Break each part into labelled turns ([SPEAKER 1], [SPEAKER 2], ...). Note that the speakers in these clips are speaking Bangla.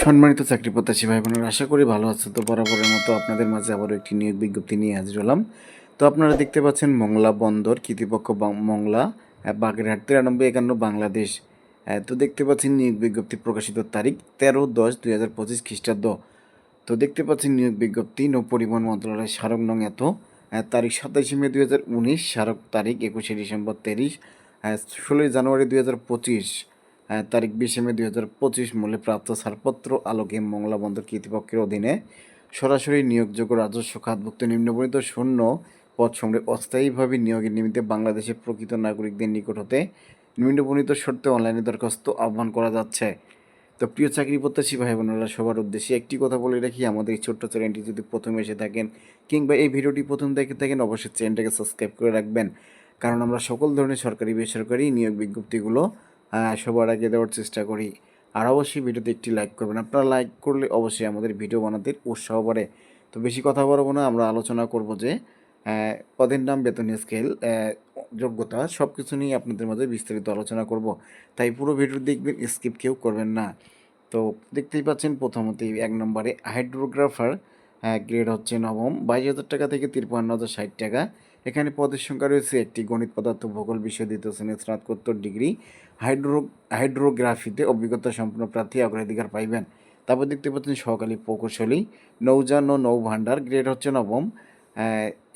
[SPEAKER 1] সম্মানিত চাকরি প্রত্যাশী ভাই বোনেরা আশা করি ভালো আছে। তো বরাবরের মতো আপনাদের মাঝে আবারও একটি নিয়োগ বিজ্ঞপ্তি নিয়ে হাজির হলাম। তো আপনারা দেখতে পাচ্ছেন মংলা বন্দর, কৃতিপক্ষ মংলা বাগেরহাট, তিরানব্বই একান্ন বাংলাদেশ। তো দেখতে পাচ্ছেন নিয়োগ বিজ্ঞপ্তি প্রকাশিত তারিখ তেরো দশ দুই হাজার পঁচিশ খ্রিস্টাব্দ। তো দেখতে পাচ্ছেন নিয়োগ বিজ্ঞপ্তি নৌ পরিবহন মন্ত্রণালয় স্মারক নং এত। তারিখ সাতাশে মে দুই হাজার উনিশ, স্মারক তারিখ একুশে ডিসেম্বর তেইশ ষোলোই জানুয়ারি দুই হাজার পঁচিশ। তারিখ বিশে মে দুই হাজার পঁচিশ মূল্যে প্রাপ্ত ছাড়পত্র আলোকে মংলা বন্দর কর্তৃপক্ষের অধীনে সরাসরি নিয়োগযোগ্য রাজস্ব খাতভুক্ত নিম্নবর্ণিত শূন্য পদ সমূহে অস্থায়ীভাবে নিয়োগের নিমিত্তে বাংলাদেশের প্রকৃত নাগরিকদের নিকট হতে নিম্নবর্ণিত শর্তে অনলাইনে দরখাস্ত আহ্বান করা যাচ্ছে। তো প্রিয় চাকরি প্রত্যাশী ভাই বোনেরা সবার উদ্দেশ্যে একটি কথা বলে রাখি, আমাদের এই ছোট্ট চ্যানেলটি যদি প্রথমে এসে থাকেন কিংবা এই ভিডিওটি প্রথম দেখে থাকেন, অবশ্যই চ্যানেলটাকে সাবস্ক্রাইব করে রাখবেন। কারণ আমরা সকল ধরনের সরকারি বেসরকারি নিয়োগ বিজ্ঞপ্তিগুলো সবার আগে দেওয়ার চেষ্টা করি। আর অবশ্যই ভিডিওতে একটি লাইক করবেন। আপনারা লাইক করলে অবশ্যই আমাদের ভিডিও বানাতে উৎসাহ বাড়ে। তো বেশি কথা বলব না, আমরা আলোচনা করব যে পদের নাম, বেতন স্কেল যোগ্যতা সব কিছু নিয়ে আপনাদের মাঝে বিস্তারিত আলোচনা করব। তাই পুরো ভিডিও দেখবেন স্কিপ কেউ করবেন না। তো দেখতেই পাচ্ছেন প্রথমতেই এক নম্বরে হাইড্রোগ্রাফার গ্রেড হচ্ছে নবম। বাইশ হাজার টাকা থেকে তিরপান্ন হাজার ষাট টাকা। এখানে পদের সংখ্যা রয়েছে একটি। গণিত পদার্থ ভূগোল বিষয়, দ্বিতীয় শ্রেণির স্নাতকোত্তর ডিগ্রি। হাইড্রো, হাইড্রোগ্রাফিতে অভিজ্ঞতা সম্পন্ন প্রার্থী অগ্রাধিকার পাইবেন। তারপর দেখতে পাচ্ছেন সহকালী প্রকৌশলী, নৌযান ও নৌ ভাণ্ডার গ্রেড হচ্ছে নবম।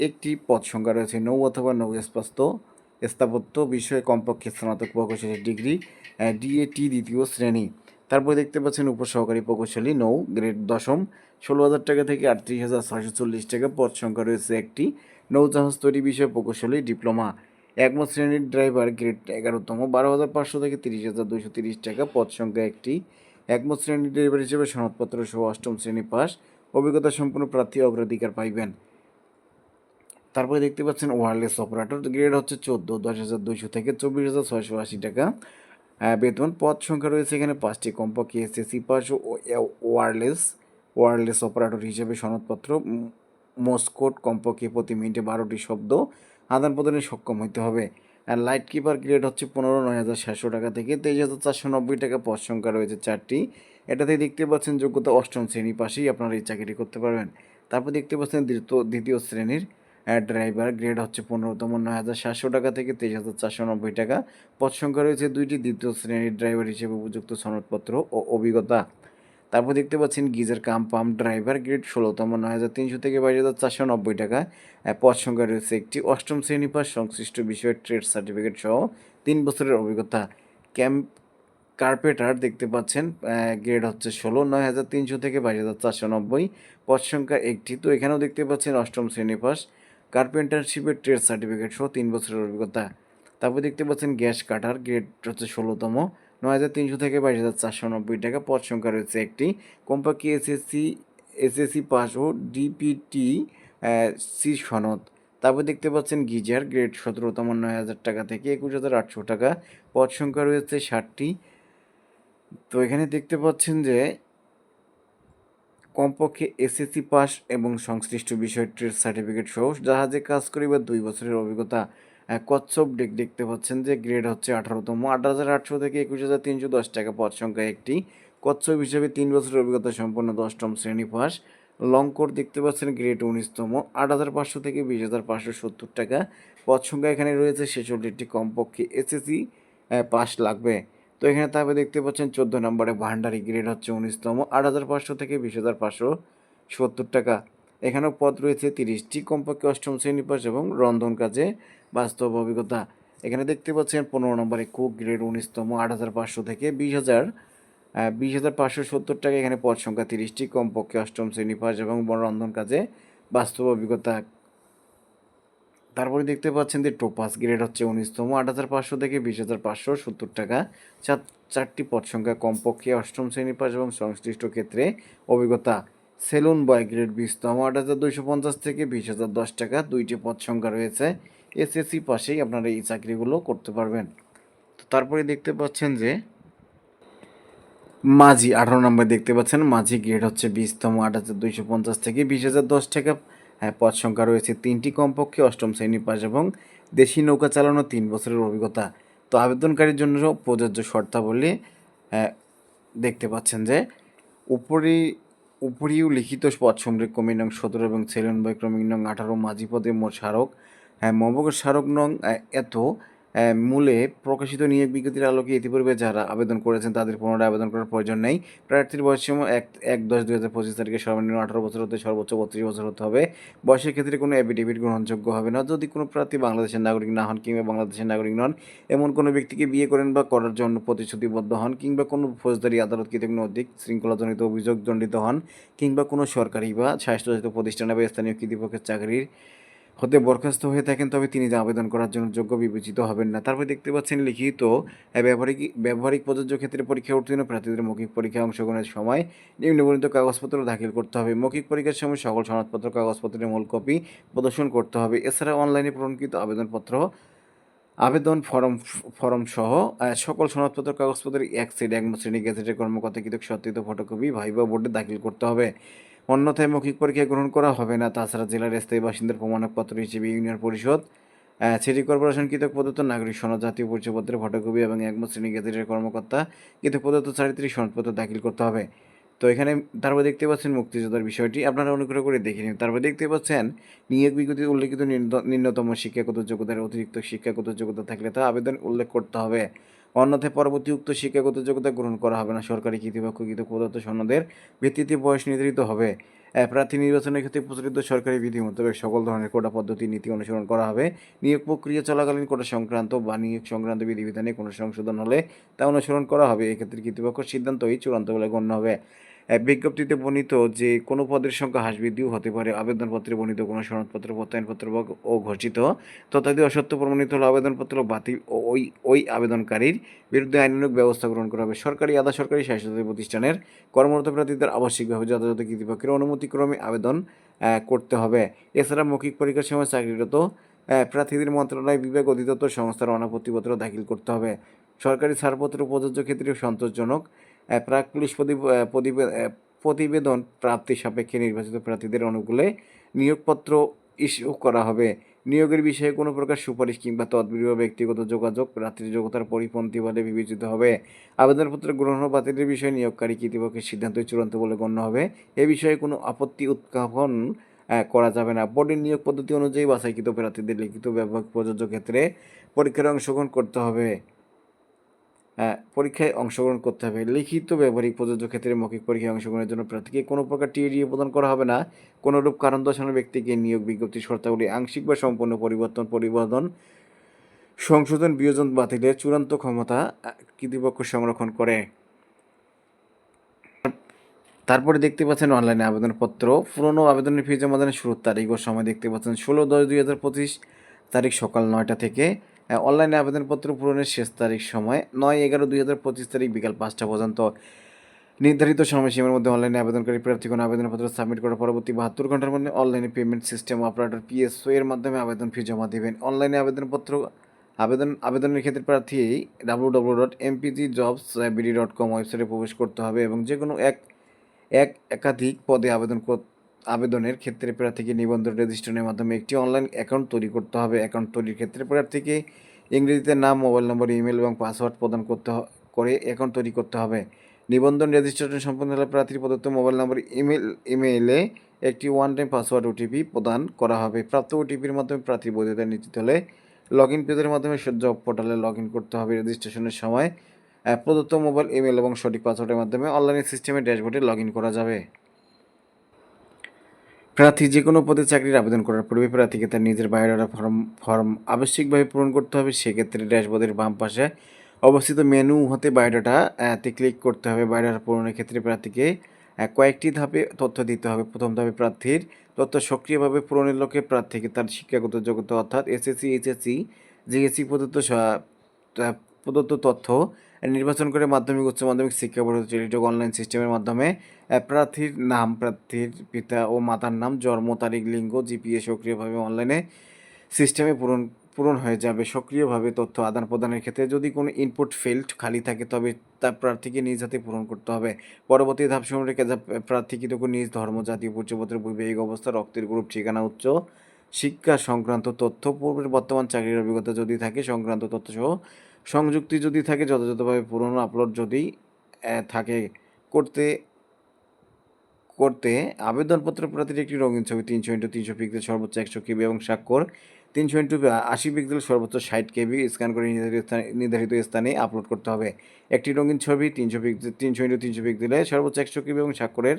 [SPEAKER 1] একটি পদ সংখ্যা রয়েছে নৌ অথবা নৌ স্পাস্ত স্থাপত্য বিষয়ে কমপক্ষে স্নাতক প্রকৌশলী ডিগ্রি ডিএটি দ্বিতীয় শ্রেণি। তারপর দেখতে পাচ্ছেন উপসহকারী প্রকৌশলী, নৌ, গ্রেড দশম। ষোলো হাজার টাকা থেকে আটত্রিশ হাজার ছয়শো চল্লিশ টাকা পদ সংখ্যা রয়েছে একটি। নৌজাহাজ তৈরি বিষয়ে প্রকৌশলী ডিপ্লোমা, একমত শ্রেণির ড্রাইভার গ্রেড এগারোতম, বারো হাজার পাঁচশো থেকে তিরিশ হাজার দুশো তিরিশ টাকা পদ সংখ্যা একটি। একমত শ্রেণির ড্রাইভার হিসেবে সনদপত্র সহ অষ্টম শ্রেণি পাস, অভিজ্ঞতা সম্পন্ন প্রার্থী অগ্রাধিকার পাইবেন। তারপরে দেখতে পাচ্ছেন ওয়ারলেস অপারেটর গ্রেড হচ্ছে চোদ্দ, দশ হাজার দুইশো থেকে চব্বিশ হাজার ছয়শো আশি টাকা। বেতন, পদ সংখ্যা রয়েছে এখানে পাঁচটি, কমপক্ষে এসএসসি পাস ও ওয়ারলেস ওয়ারলেস অপারেটর হিসেবে সনদপত্র মোসকোট কমপক্ষে প্রতি মিনিটে বারোটি শব্দ আদান প্রদানে সক্ষম হতে হবে। আর লাইট কিপার গ্রেড হচ্ছে পনেরো, নয় হাজার সাতশো টাকা থেকে তেইশ হাজার চারশো নব্বই টাকা পদ সংখ্যা রয়েছে চারটি। এটাতে দেখতে পাচ্ছেন যোগ্যতা অষ্টম শ্রেণি পাশেই আপনারা এই চাকরিটি করতে পারবেন। তারপর দেখতে পাচ্ছেন দ্বিতীয় দ্বিতীয় শ্রেণির ড্রাইভার গ্রেড হচ্ছে পনেরোতম, নয় হাজার সাতশো টাকা থেকে তেইশ হাজার চারশো নব্বই টাকা। পদ সংখ্যা রয়েছে দুইটি, দ্বিতীয় শ্রেণির ড্রাইভার হিসেবে উপযুক্ত সনদপত্র ও অভিজ্ঞতা। তারপর দেখতে পাচ্ছেন geyser cum pump driver grade ষোলোতম, নয় হাজার তিনশো থেকে বাইশ হাজার চারশো নব্বই টাকা। পদ সংখ্যা রয়েছে একটি। অষ্টম শ্রেণি পাস, সংশ্লিষ্ট বিষয়ের ট্রেড সার্টিফিকেট সহ তিন বছরের অভিজ্ঞতা। ক্যাম্প কার্পেটার দেখতে পাচ্ছেন গ্রেড হচ্ছে ষোলো, নয় হাজার তিনশো থেকে বাইশ হাজার চারশো নব্বই। পদ সংখ্যা একটি। তো এখানেও দেখতে পাচ্ছেন অষ্টম শ্রেণি পাস, কার্পেন্টারশিপের ট্রেড সার্টিফিকেট সহ তিন বছরের অভিজ্ঞতা। তারপর দেখতে পাচ্ছেন গ্যাস কাটার, গ্রেড হচ্ছে ষোলোতম নয় হাজার তিনশো থেকে বাইশ হাজার চারশো নব্বই টাকা। পদ সংখ্যা রয়েছে একটি। কমপক্ষে এসএসসি এসএসসি পাস ও ডিপিটি সি সনদ। তারপর দেখতে পাচ্ছেন গিজার, গ্রেড সতেরোতম, নয় হাজার টাকা থেকে একুশ হাজার আটশো টাকা। পদ সংখ্যা রয়েছে ষাটটি। তো এখানে দেখতে পাচ্ছেন যে কমপক্ষে এসএসসি পাস এবং সংশ্লিষ্ট বিষয় ট্রেড সার্টিফিকেট সহ জাহাজে কাজ করিবার দুই বছরের অভিজ্ঞতা কচ্ছপ ডেক দেখতে পাচ্ছেন যে গ্রেড হচ্ছে আঠারোতম। আট হাজার আটশো থেকে একুশ হাজার তিনশো দশ টাকা পদ সংখ্যা একটি। কচ্ছপ হিসেবে তিন বছরের অভিজ্ঞতা সম্পন্ন দশম শ্রেণি পাস। লঙ্কর দেখতে পাচ্ছেন গ্রেড উনিশতম। আট হাজার পাঁচশো থেকে বিশ হাজার পাঁচশো সত্তর টাকা পদ সংখ্যা এখানে রয়েছে। ছেষট্টিটি কমপক্ষে এসএসসি পাস লাগবে। তো এখানে তারপরে দেখতে পাচ্ছেন চোদ্দ নম্বরে ভান্ডারি গ্রেড হচ্ছে উনিশতম। আট হাজার পাঁচশো থেকে বিশ হাজার পাঁচশো সত্তর টাকা। এখানেও পদ রয়েছে তিরিশটি। কমপক্ষে অষ্টম শ্রেণি পাস এবং রন্ধন কাজে বাস্তব অভিজ্ঞতা। এখানে দেখতে পাচ্ছেন পনেরো নম্বরে কুক গ্রেড উনিশতম, আট হাজার পাঁচশো থেকে বিশ হাজার বিশ হাজার পাঁচশো সত্তর টাকা। এখানে পদ সংখ্যা তিরিশটি, কমপক্ষে অষ্টম শ্রেণি পাস এবং রন্ধন কাজে বাস্তব অভিজ্ঞতা। তারপরে দেখতে পাচ্ছেন যে টোপাস গ্রেড হচ্ছে উনিশতম, আট হাজার পাঁচশো থেকে বিশ হাজার পাঁচশো সত্তর টাকা। চার, চারটি পদ সংখ্যা, কমপক্ষে অষ্টম শ্রেণি পাস এবং সংশ্লিষ্ট ক্ষেত্রে অভিজ্ঞতা। সেলুন বয় গ্রেড বিশতম, আট হাজার দুইশো পঞ্চাশ থেকে বিশ হাজার দশ টাকা। দুইটি পদ সংখ্যা রয়েছে। এসএসসি পাশেই আপনারা এই চাকরিগুলো করতে পারবেন। তো তারপরে দেখতে পাচ্ছেন যে মাঝি আঠারো নম্বর দেখতে পাচ্ছেন মাঝি গ্রেড হচ্ছে বিশতম আট হাজার দুইশো পঞ্চাশ থেকে বিশ হাজার দশ টাকা। হ্যাঁ পদ সংখ্যা রয়েছে তিনটি কমপক্ষে অষ্টম শ্রেণি পাস এবং দেশি নৌকা চালানো তিন বছরের অভিজ্ঞতা। তো আবেদনকারীর জন্য প্রযোজ্য শর্তাবলী আহ, দেখতে পাচ্ছেন যে উপরে উপরেও লিখিত পদ সম্পর্কে ক্রমিক নং সতেরো এবং সেলন বই ক্রমিক নং আঠারো মাঝি পদে মোট স্মারক। হ্যাঁ মহাবগর স্মারক নং এত মূলে প্রকাশিত নিয়োগ বিজ্ঞপ্তির আলোকে ইতিপূর্বে যারা আবেদন করেছেন তাদের পুনরায় আবেদন করার প্রয়োজন নেই। প্রার্থীর সীমা এক এক দশ দুই হাজার পঁচিশ তারিখে সর্বনিম্ন আঠারো বছর হতে সর্বোচ্চ বত্রিশ বছর হতে হবে। বয়সের ক্ষেত্রে কোনো অ্যাফিডেভিট গ্রহণযোগ্য হবে না। যদি কোনো প্রার্থী বাংলাদেশের নাগরিক না হন কিংবা বাংলাদেশের নাগরিক নন, এমন কোনো ব্যক্তিকে বিয়ে করেন বা করার জন্য প্রতিশ্রুতিবদ্ধ হন কিংবা কোনো ফৌজদারি আদালত কৃতজ্ঞ শৃঙ্খলাজনিত অভিযোগ দণ্ডিত হন কিংবা কোনো সরকারি বা স্বাস্থ্যজাত প্রতিষ্ঠানে বা স্থানীয় কর্তৃপক্ষের চাকরির হতে বরখাস্ত হয়ে থাকেন, তবে তিনি আবেদন করার জন্য যোগ্য বিবেচিত হবেন না। তারপরে দেখতে পাচ্ছেন লিখিত ব্যবহারিক ব্যবহারিক প্রযোজ্য ক্ষেত্রে পরীক্ষা উত্তীর্ণ প্রার্থীদের মৌখিক পরীক্ষায় অংশগ্রহণের সময় নিম্নবর্ণিত কাগজপত্র দাখিল করতে হবে। মৌখিক পরীক্ষার সময় সকল সনদপত্র, কাগজপত্রের মূল কপি প্রদর্শন করতে হবে। এছাড়া অনলাইনে পূরণকৃত আবেদনপত্র, আবেদন ফরম ফরম সহ সকল সনদপত্র, কাগজপত্রের এক সেট, এক শ্রেণি গেজেটের কর্মকর্তাকৃত সত্যায়িত ফটোকপি, ভাইবা বোর্ডে দাখিল করতে হবে। অন্যথায় মৌখিক পরীক্ষা গ্রহণ করা হবে না। তাছাড়া জেলার স্থায়ী বাসিন্দার প্রমাণপত্র হিসেবে ইউনিয়ন পরিষদ সিটি কর্পোরেশন, কৃতক প্রদত্ত নাগরিক সনদ, জাতীয় পরিচয়পত্রের ফটোকপি এবং একমত শ্রেণি গেজেটের কর্মকর্তা, কৃতক প্রদত্ত চারিত্রিক সনদপত্র দাখিল করতে হবে। তো এখানে তারপর দেখতে পাচ্ছেন মুক্তিযোদ্ধার বিষয়টি। আপনারা অনুগ্রহ করে দেখে নিন। তারপর দেখতে পাচ্ছেন, নিয়োগ বিজ্ঞপ্তিতে উল্লেখিত নিম্ন- নিম্নতম শিক্ষাগত যোগ্যতার অতিরিক্ত শিক্ষাগত যোগ্যতা থাকলে তা আবেদন উল্লেখ করতে হবে। অন্যথায় পরবর্তী উক্ত শিক্ষাগত যোগ্যতা গ্রহণ করা হবে না। সরকারি কৃতিপক্ষ কৃত প্রদত্ত সনদের ভিত্তিতে বয়স নির্ধারিত হবে। প্রার্থী নির্বাচনের ক্ষেত্রে প্রচলিত সরকারি বিধি মোতাবেক সকল ধরনের কোটা পদ্ধতি নীতি অনুসরণ করা হবে। নিয়োগ প্রক্রিয়া চলাকালীন কোটা সংক্রান্ত বা নিয়োগ সংক্রান্ত বিধিবিধানে কোনো সংশোধন হলে তা অনুসরণ করা হবে। এক্ষেত্রে কর্তৃপক্ষ সিদ্ধান্তই চূড়ান্ত বলে গণ্য হবে। বিজ্ঞপ্তিতে বর্ণিত যে, কোনো পদের সংখ্যা হ্রাস বৃদ্ধিও হতে পারে। আবেদনপত্রে বর্ণিত কোনো সনদপত্র, প্রত্যয়নপত্র ও ঘোষিত। তথাপি অসত্য প্রমাণিত হলে আবেদনপত্র বাতিল ও ওই ওই আবেদনকারীর বিরুদ্ধে আইনানুগ ব্যবস্থা গ্রহণ করা হবে। সরকারি আধা সরকারি স্বাস্থ্যসাথী প্রতিষ্ঠানের কর্মরত প্রার্থীদের আবশ্যিকভাবে যথাযথ কর্তৃপক্ষের অনুমতিক্রমে আবেদন করতে হবে। এছাড়া মৌখিক পরীক্ষার সময় চাকরিরত প্রার্থীদের মন্ত্রণালয়, বিভাগ অধিদপ্তর, সংস্থার অনাপত্তিপত্র দাখিল করতে হবে। সরকারি ছাড়পত্র প্রযোজ্য ক্ষেত্রে সন্তোষজনক। প্রাক পুলিশ প্রতিবেদন প্রাপ্তি সাপেক্ষে নির্বাচিত প্রার্থীদের অনুকূলে নিয়োগপত্র ইস্যু করা হবে। নিয়োগের বিষয়ে কোনো প্রকার সুপারিশ কিংবা তদবির ব্যক্তিগত যোগাযোগ প্রার্থীর যোগ্যতার পরিপন্থী বলে বিবেচিত হবে। আবেদনপত্র গ্রহণ বাতিলের বিষয়ে নিয়োগকারী কর্তৃপক্ষের সিদ্ধান্তই চূড়ান্ত বলে গণ্য হবে। এ বিষয়ে কোনো আপত্তি উত্থাপন করা যাবে না। বোর্ডের নিয়োগ পদ্ধতি অনুযায়ী বাছাইকৃত প্রার্থীদের লিখিত ব্যবহার প্রযোজ্য ক্ষেত্রে পরীক্ষায় অংশগ্রহণ করতে হবে। পরীক্ষায় অংশগ্রহণ করতে হবে। লিখিত ব্যবহারিক প্রযোজ্য ক্ষেত্রে মৌখিক পরীক্ষায় অংশগ্রহণের জন্য প্রার্থীকে কোনো প্রকার টিএডিএ প্রদান করা হবে না। কোনোরূপ কারণ দর্শানোর ব্যক্তিকে নিয়োগ বিজ্ঞপ্তির শর্তাবলী আংশিক বা সম্পূর্ণ পরিবর্তন পরিবর্তন সংশোধন বিয়োজন বাতিলের চূড়ান্ত ক্ষমতা আহ, কর্তৃপক্ষ সংরক্ষণ করে। তারপরে দেখতে পাচ্ছেন অনলাইনে আবেদনপত্র। পুরনো আবেদনের ফি জমা জমাদানের শুরুর তারিখ ও সময় দেখতে পাচ্ছেন ষোলো দশ দুই হাজার পঁচিশ তারিখ সকাল নয়টা থেকে। অনলাইনে আবেদনপত্র পূরণের শেষ তারিখ সময় নয় এগারো দুই হাজার পঁচিশ তারিখ বিকাল পাঁচটা পর্যন্ত। নির্ধারিত সময়সীমার মধ্যে অনলাইনে আবেদনকারী প্রার্থীগণ আবেদনপত্র সাবমিট করার পরবর্তী বাহাত্তর ঘণ্টার মধ্যে অনলাইনে পেমেন্ট সিস্টেম অপারেটর পিএসও এর মাধ্যমে আবেদন ফি জমা দেবেন। অনলাইনে আবেদনপত্র, আবেদন, আবেদনের ক্ষেত্রে প্রার্থী W W dot MPG jobs BD dot com ওয়েবসাইটে প্রবেশ করতে হবে এবং যে কোনো এক এক একাধিক পদে আবেদন কর- আবেদনের ক্ষেত্রে প্রার্থীকে নিবন্ধন রেজিস্ট্রেশনের মাধ্যমে একটি অনলাইন অ্যাকাউন্ট তৈরি করতে হবে। অ্যাকাউন্ট তৈরির ক্ষেত্রে প্রার্থীকে ইংরেজিতে নাম, মোবাইল নম্বর, ইমেল এবং পাসওয়ার্ড প্রদান করতে করে অ্যাকাউন্ট তৈরি করতে হবে। নিবন্ধন রেজিস্ট্রেশন সম্পন্ন হলে প্রার্থীর প্রদত্ত মোবাইল নম্বর, ইমেল, ইমেইলে একটি ওয়ান টাইম পাসওয়ার্ড ওটিপি প্রদান করা হবে। প্রাপ্ত ওটিপির মাধ্যমে প্রার্থীর বৈধতা নিশ্চিত হলে লগ ইন পেজের মাধ্যমে জব পোর্টালে লগ ইন করতে হবে। রেজিস্ট্রেশনের সময় প্রদত্ত মোবাইল, ইমেল এবং সঠিক পাসওয়ার্ডের মাধ্যমে অনলাইন সিস্টেমে ড্যাশবোর্ডে লগ ইন করা যাবে। প্রার্থী যে কোনো পদে চাকরির আবেদন করার পূর্বে প্রার্থীকে তার নিজের বায়োডাটা ফর্ম ফর্ম আবশ্যিকভাবে পূরণ করতে হবে। সেক্ষেত্রে ড্যাশবোর্ডের বাম পাশে অবস্থিত মেনু হতে বায়োডাটা তে ক্লিক করতে হবে। বায়োডাটা পূরণের ক্ষেত্রে প্রার্থীকে কয়েকটি ধাপে তথ্য দিতে হবে। প্রথম ধাপে প্রার্থীর তথ্য সক্রিয়ভাবে পূরণের লক্ষ্যে প্রার্থীকে তার শিক্ষাগত যোগ্যতা অর্থাৎ এসএসসি, এইচএসসি, জিএসসি প্রদত্ত প্রদত্ত তথ্য নির্বাচন করে মাধ্যমিক, উচ্চ মাধ্যমিক, শিক্ষা বোর্ড টেলিটক অনলাইন সিস্টেমের মাধ্যমে প্রার্থীর নাম, প্রার্থীর পিতা ও মাতার নাম, জন্ম, তারিখ, লিঙ্গ, জিপিএ সক্রিয়ভাবে অনলাইনে সিস্টেমে পূরণ পূরণ হয়ে যাবে। সক্রিয়ভাবে তথ্য আদান প্রদানের ক্ষেত্রে যদি কোনো ইনপুট ফিল্ড খালি থাকে, তবে তা প্রার্থীকে নিজ হাতে পূরণ করতে হবে। পরবর্তী ধাপ সময় রেখে যা প্রার্থী কৃতজ্ঞ নিজ ধর্ম জাতীয় পরিচয়পত্রের বৈবাহিক অবস্থা, রক্তের গ্রুপ ঠিকানা, উচ্চ শিক্ষা সংক্রান্ত তথ্য, পূর্বের বর্তমান চাকরির অভিজ্ঞতা যদি থাকে, সংক্রান্ত তথ্য সহ সংযুক্তি যদি থাকে, যথাযথভাবে পুরনো আপলোড যদি থাকে, করতে করতে আবেদনপত্র প্রার্থীর একটি রঙিন ছবি, তিনশো ইন্টু তিনশো পিক্সেল সর্বোচ্চ একশো কেবি এবং স্বাক্ষর, তিনশো ইন্টু আশি পিক্সেল সর্বোচ্চ ষাট কেবি স্ক্যান করে নির্ধারিত স্থানে নির্ধারিত স্থানে আপলোড করতে হবে। একটি রঙিন ছবি, তিনশো পিক্সেল, তিনশো ইন্টু তিনশো পিক্সেলে সর্বোচ্চ একশো কেবি এবং স্বাক্ষরের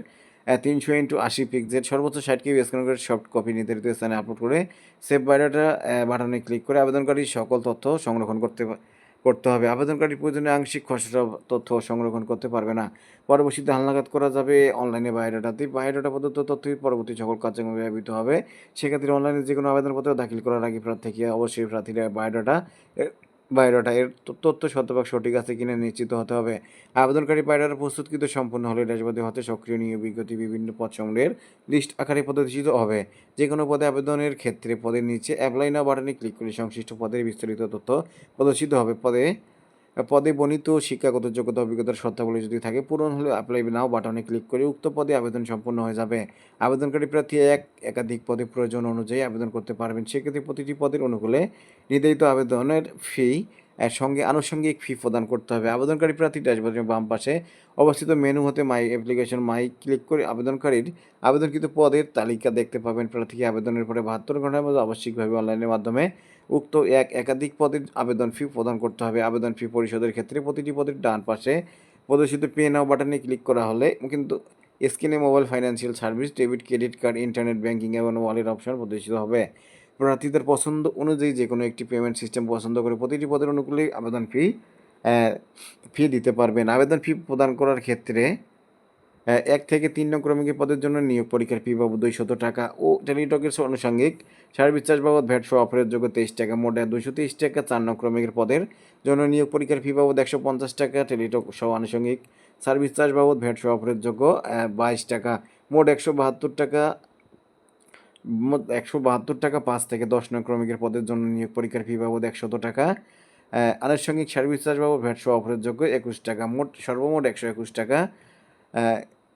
[SPEAKER 1] তিনশো ইন্টু আশি পিক্সেল সর্বোচ্চ ষাট কেবি স্ক্যান করে সফট কপি নির্ধারিত স্থানে আপলোড করে সেভ বায়োডাটা বাটনে ক্লিক করে আবেদনকারী সকল তথ্য সংরক্ষণ করতে করতে হবে। আবেদনকারী প্রয়োজনে আংশিক খসড়া তথ্য সংরক্ষণ করতে পারবে না। পরবর্তীতে হালনাগাদ করা যাবে। অনলাইনে বায়োডাটাতে বায়োডাটা প্রদত্ত তথ্যই পরবর্তী সকল কার্যক্রমে ব্যবহৃত হবে। সেক্ষেত্রে অনলাইনে যে কোনো আবেদনপত্র দাখিল করার আগে প্রার্থীকে অবশ্যই প্রার্থীরা বায়োডাটা বায়োডাটা এর তথ্য শতভাগ সঠিক আছে কিনা নিশ্চিত হতে হবে। আবেদনকারী বায়োডাটা প্রস্তুতকৃত সম্পূর্ণ হলে ড্যাশবোর্ডে হতে সক্রিয় নিয়োগ বিজ্ঞপ্তি বিভিন্ন পদ সংগ্রহের লিস্ট আকারে প্রদর্শিত হবে। যে কোনো পদে আবেদনের ক্ষেত্রে পদের নিচে অ্যাপ্লাই না বাটনে ক্লিক করে সংশ্লিষ্ট পদের বিস্তারিত তথ্য প্রদর্শিত হবে। পদে পদে বর্ণিত শিক্ষাগত যোগ্যতা, অভিজ্ঞতার শর্তাবলী যদি থাকে, পূরণ হলে অ্যাপ্লাই নাও বাটনে ক্লিক করে উক্ত পদে আবেদন সম্পন্ন হয়ে যাবে। আবেদনকারী প্রার্থী এক একাধিক পদে প্রয়োজন অনুযায়ী আবেদন করতে পারবেন। সেক্ষেত্রে প্রতিটি পদের অনুকূলে নির্ধারিত আবেদনের ফি এর সঙ্গে আনুষঙ্গিক ফি প্রদান করতে হবে। আবেদনকারী প্রার্থী ড্যাশবোর্ডের বাম পাশে অবস্থিত মেনু হতে মাই অ্যাপ্লিকেশন মাই ক্লিক করে আবেদনকারীর আবেদনকৃত পদের তালিকা দেখতে পাবেন। প্রার্থীকে আবেদনের পরে বাহাত্তর ঘণ্টার মধ্যে আবশ্যিকভাবে অনলাইনের মাধ্যমে উক্ত এক একাধিক পদের আবেদন ফি প্রদান করতে হবে। আবেদন ফি পরিশোধের ক্ষেত্রে প্রতিটি পদের ডান পাশে প্রদর্শিত পে নাও বাটনে ক্লিক করা হলে কিন্তু স্ক্রিনে mobile financial service debit credit card internet banking এবং ওয়ালেট অপশন প্রদর্শিত হবে। প্রার্থীদের পছন্দ অনুযায়ী যে কোনো একটি পেমেন্ট সিস্টেম পছন্দ করে প্রতিটি পদের অনুকূলে আবেদন ফি ফি দিতে পারবেন। আবেদন ফি প্রদান করার ক্ষেত্রে এক থেকে তিন নং ক্রমিকের পদের জন্য নিয়োগ পরীক্ষার ফি বাবদ দুইশত টাকা ও টেলিটকের আনুষঙ্গিক সার্ভিস চার্জ বাবদ ভ্যাট সহ অফারের যোগ্য তেইশ টাকা, মোট দুইশো তেইশ টাকা চার নং ক্রমিকের পদের জন্য নিয়োগ পরীক্ষার ফি বাবদ একশো পঞ্চাশ টাকা, টেলিটক সহ আনুষঙ্গিক সার্ভিস চার্জ বাবদ ভ্যাট সহ অফারের যোগ্য বাইশ টাকা, মোট একশো বাহাত্তর টাকা, মোট একশো বাহাত্তর টাকা পাঁচ থেকে দশ নং ক্রমিকের পদের জন্য নিয়োগ পরীক্ষার ফি বাবদ একশত টাকা আনুষঙ্গিক সার্ভিস চার্জ বাবদ ভ্যাট সহ অফারের যোগ্য একুশ টাকা, মোট সর্বমোট একশো একুশ টাকা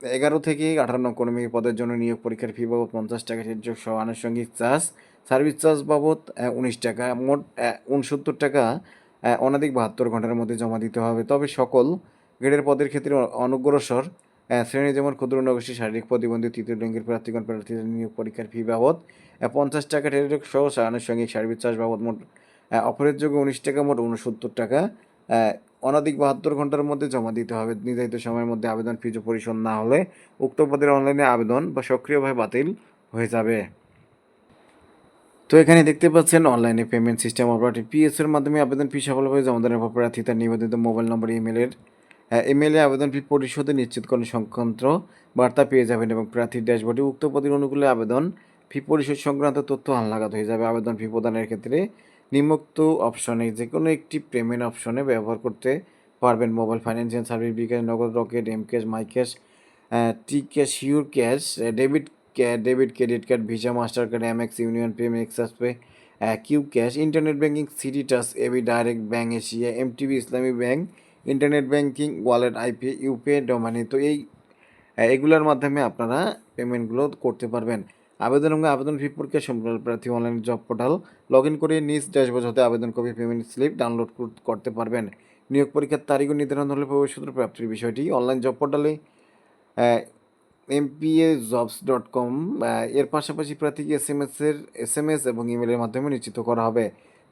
[SPEAKER 1] এগারো থেকে আঠারো নং কর্মী পদের জন্য নিয়োগ পরীক্ষার ফি বাবদ পঞ্চাশ টাকা যোগ সহ আনুষঙ্গিক চার্জ সার্ভিস চার্জ বাবদ উনিশ টাকা মোট উনসত্তর টাকা অনধিক বাহাত্তর ঘণ্টার মধ্যে জমা দিতে হবে। তবে সকল গ্রেডের পদের ক্ষেত্রে অনগ্রসর শ্রেণি যেমন ক্ষুদ্র নগোষ্ঠী শারীরিক প্রতিবন্ধী তৃতীয় লিঙ্গের প্রার্থীগণ প্রার্থীদের নিয়োগ পরীক্ষার ফি বাবদ পঞ্চাশ টাকা টেলিটক সহ আনুষঙ্গিক সার্ভিস চার্জ বাবদ মোট আহ, অফারের যোগ্য উনিশ টাকা মোট উনসত্তর টাকা অনধিক বাহাত্তর ঘণ্টার মধ্যে জমা দিতে হবে। নির্ধারিত সময়ের মধ্যে আবেদন ফি পরিশোধ না হলে উক্ত পদের অনলাইনে আবেদন বা সক্রিয়ভাবে বাতিল হয়ে যাবে। তো এখানে দেখতে পাচ্ছেন, অনলাইনে পেমেন্ট সিস্টেম অপারেটিভ পিএস এর মাধ্যমে আবেদন ফি সফলভাবে জমা দেওয়ার পর প্রার্থী তার নিবেদিত মোবাইল নম্বর, ইমেলের ইমেলে আবেদন ফি পরিশোধে নিশ্চিতকরণ সংক্রান্ত বার্তা পেয়ে যাবেন এবং প্রার্থীর ড্যাশবোর্ডে উক্ত পদের অনুকূলে আবেদন ফি পরিশোধ সংক্রান্ত তথ্য হালনাগাদ হয়ে যাবে। আবেদন ফি প্রদানের ক্ষেত্রে নিম্নোক্ত অপশনে যে কোনো একটি পেমেন্ট অপশনে ব্যবহার করতে পারবেন mobile financial service, bKash, Nagad Rocket, M cash, my cash T cash sure cash debit debit, credit card, Visa, MasterCard Amex UnionPay এক্সাস pay Q cash, internet banking CityTouch AB direct bank Asia, MTB, Islami bank internet banking wallet, IP UPay ডোমানি তো এই এগুলোর মাধ্যমে আপনারা পেমেন্টগুলো করতে পারবেন। আবেদন এবং আবেদন ফি পরীক্ষা সম্পূর্ণ প্রার্থী online job portal log in করে নিজ ড্যাশবোর্ড হতে আবেদন কপি পেমেন্ট স্লিপ ডাউনলোড করতে পারবেন। নিয়োগ পরীক্ষার তারিখ ও নির্ধারণ হলে প্রবেশপত্র প্রাপ্তির বিষয়টি অনলাইন জব পোর্টালে এমপিএ জবস ডট কম এর পাশাপাশি প্রার্থীকে এস এম এস এর এস এম এস এবং ইমেলের মাধ্যমে নিশ্চিত করা হবে।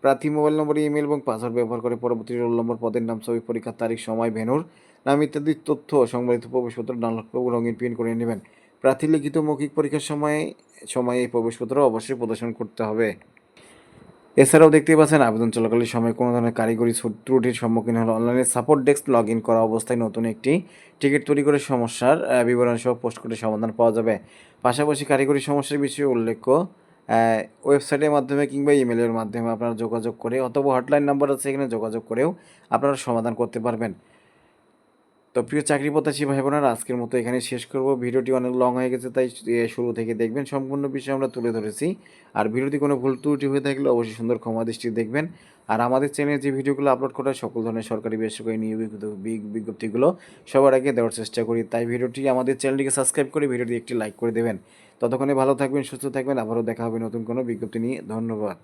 [SPEAKER 1] প্রার্থী মোবাইল নম্বর ইমেল এবং পাসওয়ার্ড ব্যবহার করে পরবর্তী রোল নম্বর পদের নাম, ছবি, পরীক্ষার তারিখ, সময় ভেনুর নাম ইত্যাদি তথ্য সংবলিত প্রবেশপত্র ডাউনলোড করে রঙিন প্রিন্ট করে নেবেন। প্রার্থী লিখিত মৌখিক পরীক্ষার সময়, সময়ে এই প্রবেশপত্র অবশ্যই প্রদর্শন করতে হবে। এছাড়াও দেখতে পাচ্ছেন, আবেদন চলাকালীন সময় কোনো ধরনের কারিগরি ত্রু- ত্রুটির সম্মুখীন হলে অনলাইনে সাপোর্ট ডেস্ক লগ ইন করা অবস্থায় নতুন একটি টিকিট তৈরি করে সমস্যার বিবরণ সহ পোস্ট করে সমাধান পাওয়া যাবে। পাশাপাশি কারিগরি সমস্যার বিষয়ে উল্লেখ্য ওয়েবসাইটের মাধ্যমে কিংবা ইমেলের মাধ্যমে আপনারা যোগাযোগ করে অথবা হটলাইন নাম্বার আছে এখানে যোগাযোগ করেও আপনারা সমাধান করতে পারবেন। তো প্রিয় চাকরি প্রত্যাশী ভাই বোনেরা আজকের মতো এখানে শেষ করব। ভিডিওটি অনেক লং হয়ে গেছে, তাই শুরু থেকে দেখবেন। সম্পূর্ণ বিষয় আমরা তুলে ধরেছি। আর ভিডিওটি কোনো ভুল ত্রুটি হয়ে থাকলে অবশ্যই সুন্দর ক্ষমা দৃষ্টি দেখবেন। আর আমাদের চ্যানেলে যে ভিডিওগুলো আপলোড করা সকল ধরনের সরকারি বেসরকারি নিয়োগ বিজ্ঞপ্তিগুলো সবার আগে দেওয়ার চেষ্টা করি। তাই ভিডিওটি আমাদের চ্যানেলটিকে সাবস্ক্রাইব করে ভিডিওটি একটি লাইক করে দেবেন। ততক্ষণে ভালো থাকবেন, সুস্থ থাকবেন। আবারও দেখা হবে নতুন কোনো বিজ্ঞপ্তি নিয়ে। ধন্যবাদ।